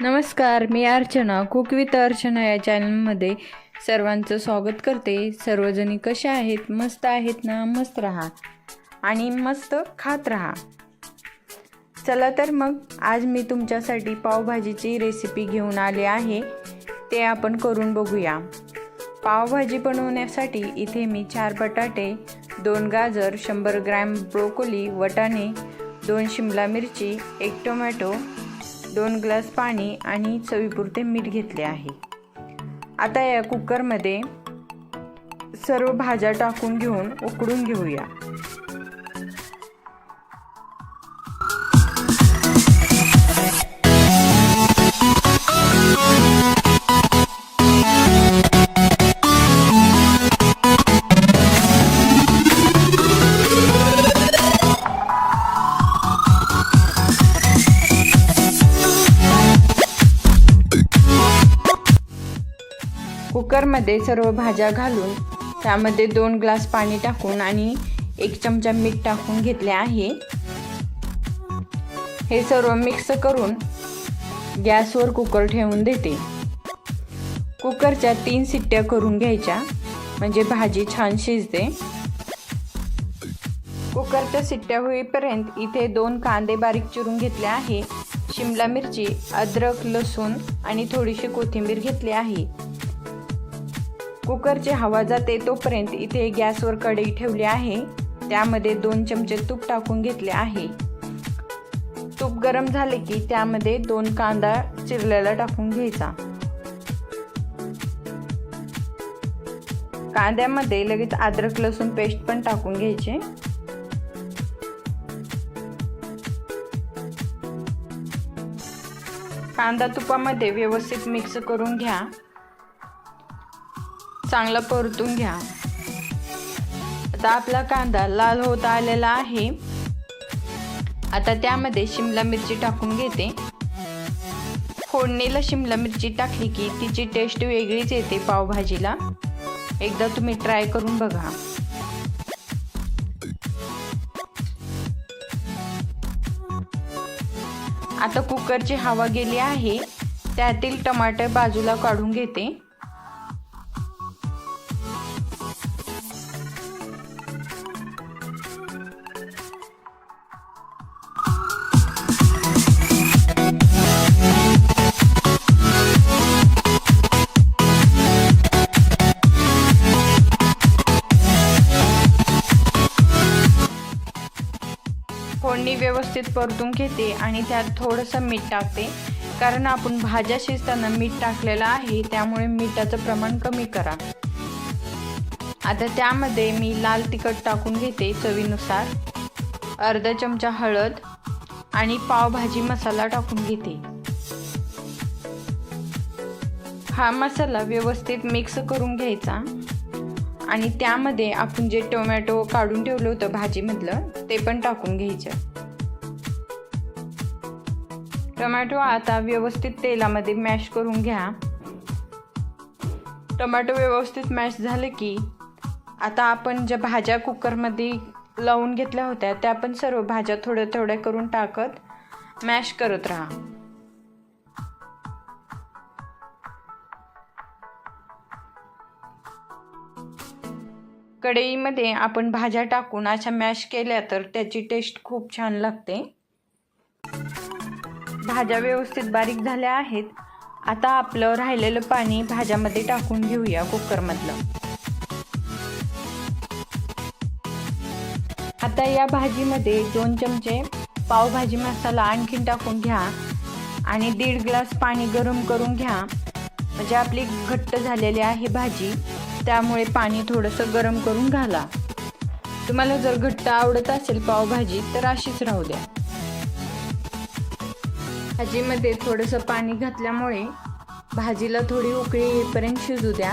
नमस्कार मी Archana cook with Archana या चॅनलमध्ये सर्वांचं स्वागत करते. सर्वजणी कशा आहेत? मस्त आहेत ना? मस्त राहा. आणि मस्त खात राहा. चला तर मग आज मी तुमच्यासाठी पावभाजीची रेसिपी घेऊन आले आहे. ते आपण करून बघूया. पावभाजी बनवण्यासाठी इथे मी चार बटाटे दोन गाजर शंभर ग्रॅम ब्रोकोली वटाणे दोन शिमला मिरची एक टोमॅटो दोन ग्लास पाणी आणि चवीपुरते मीठ घेतले आहे. आता या कुकरमध्ये सर्व भाज्या टाकून घेऊन उकडून घेऊया. कुकरमध्ये सर्व भाज्या घालून त्यामध्ये दोन ग्लास पाणी टाकून आणि एक चमचा मीठ टाकून घेतले आहे. हे सर्व मिक्स करून गॅसवर कुकर ठेवून देते. कुकरच्या तीन सिट्ट्या करून घ्यायच्या म्हणजे भाजी छान शिजते. कुकरच्या सिट्ट्या होईपर्यंत इथे दोन कांदे बारीक चिरून घेतले आहे. शिमला मिरची अद्रक लसूण आणि थोडीशी कोथिंबीर घेतली आहे. कुकरची हवा जाते तोपर्यंत इथे गॅसवर कढई ठेवली आहे. त्यामध्ये दोन चमचे तूप टाकून घेतले आहे. तूप गरम झाले की त्यामध्ये दोन कांदा चिरलेला टाकून घ्यायचा. कांद्यामध्ये लगेच अद्रक लसूण पेस्ट पण टाकून घ्यायचे. कांदा तुपामध्ये व्यवस्थित मिक्स करून घ्या. चांगला परतून घ्या. आता आपला कांदा लाल होत आलेला आहे. आता त्यामध्ये शिमला मिरची टाकून घेते. फोडणीला शिमला मिरची टाकली की तिची टेस्ट वेगळीच येते पावभाजीला. एकदा तुम्ही ट्राय करून बघा. आता कुकरची हवा गेली आहे. त्यातील टमाटर बाजूला काढून घेते. व्यवस्थित परतून घेते आणि त्यात थोडंसं मीठ टाकते. कारण आपण भाज्या शिजताना मीठ टाकलेलं आहे त्यामुळे मिठाचं प्रमाण कमी करा. आता त्यामध्ये मी लाल तिखट टाकून घेते चवीनुसार. अर्धा चमचा हळद आणि पावभाजी मसाला टाकून घेते. हा मसाला व्यवस्थित मिक्स करून घ्यायचा. आणि त्यामध्ये आपण जे टोमॅटो काढून ठेवलं होतं भाजीमधलं ते पण टाकून घ्यायचं. टोमॅटो आता व्यवस्थित तेलामध्ये मॅश करून घ्या. टोमॅटो व्यवस्थित मॅश झाले की आता आपण ज्या भाज्या कुकरमध्ये लावून घेतल्या होत्या त्या पण सर्व भाज्या थोड्या थोड्या करून टाकत मॅश करत राहा. कढईमध्ये आपण भाज्या टाकून अशा मॅश केल्या तर त्याची टेस्ट खूप छान लागते. भाज्या व्यवस्थित बारीक झाल्या आहेत. आता आपलं राहिलेलं पाणी भाज्यामध्ये टाकून घेऊया कुकरमधलं. आता या भाजीमध्ये दोन चमचे पावभाजी मसाला आणखीन टाकून घ्या आणि दीड ग्लास पाणी गरम करून घ्या. म्हणजे आपली घट्ट झालेली आहे भाजी त्यामुळे पाणी थोडंसं गरम करून घाला. तुम्हाला जर घट्ट आवडत असेल पावभाजी तर अशीच राहू द्या. भाजीमध्ये थोडंसं पाणी घातल्यामुळे भाजीला थोडी उकळी येईपर्यंत शिजू द्या.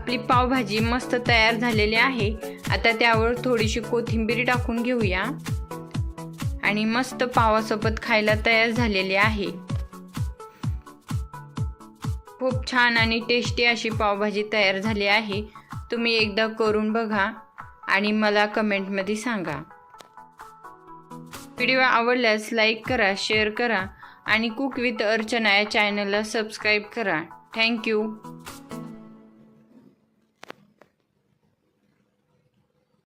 आपली पावभाजी मस्त तयार झालेली आहे. आता त्यावर थोडीशी कोथिंबीर टाकून घेऊया. आणि मस्त पावासोबत खायला तयार झालेली आहे. खूप छान आणि टेस्टी अशी पावभाजी तयार झाली आहे. तुम्ही एकदा करून बघा आणि मला कमेंटमध्ये सांगा. व्हिडिओ आवडल्यास लाईक करा शेअर करा आणि कुक विथ अर्चना या चॅनलला सबस्क्राईब करा. थँक्यू.